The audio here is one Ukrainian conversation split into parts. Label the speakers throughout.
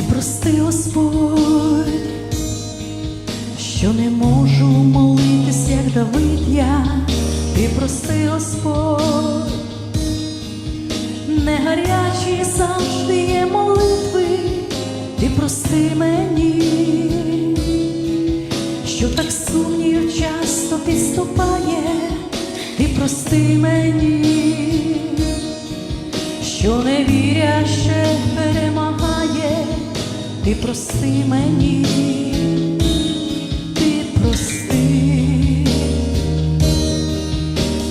Speaker 1: прости, Господь, що не можу молитись, як Давид я, ти прости, Господь, не гарячі завжди є молитви, ти прости мені, що так сумнів часто підступає, ти прости мені, що не віря ще перемагає, ти прости мені, ти прости,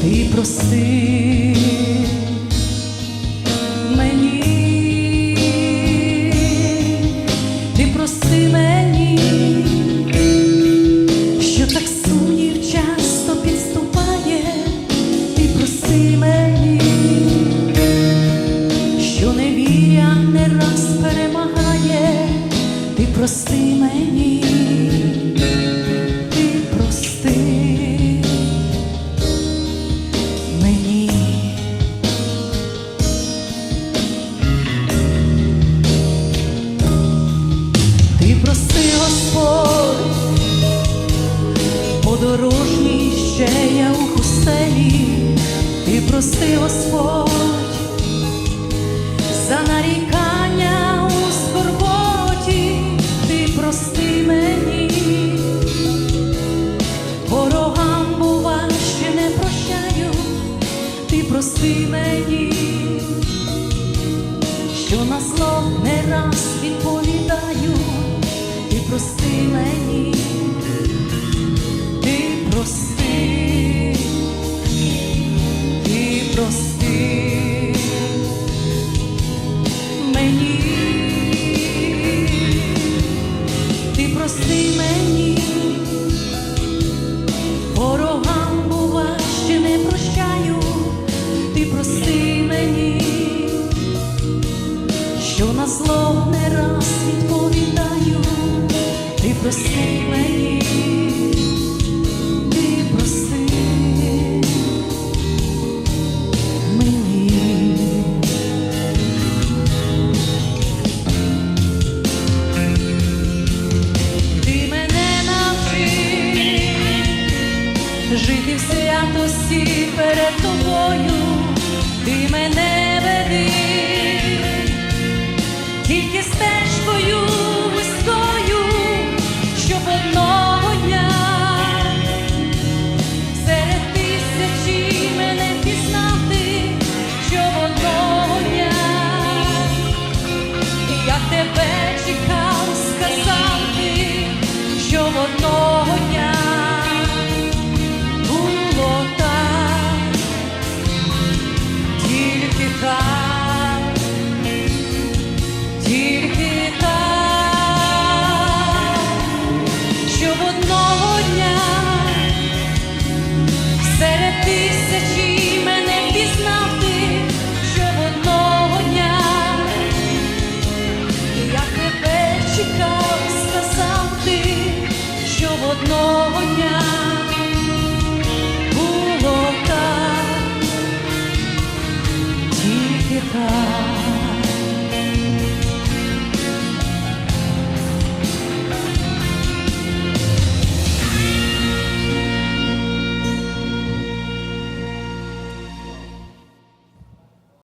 Speaker 1: ти прости мені, ти прости мені, що так сумнів часто підступає, ти прости мені прости мені, ти прости. Мені. Ти прости, Господь, подорожній ще я у хустелі, ти прости, Господь прости мені, що на зло не раз відповідаю, ти прости мені, ти прости, ти прости. Мені, ти прости мені, прости мені, ти прости мені. Ти мене навчи жити в святості перед тобою, одного дня було так, тільки так.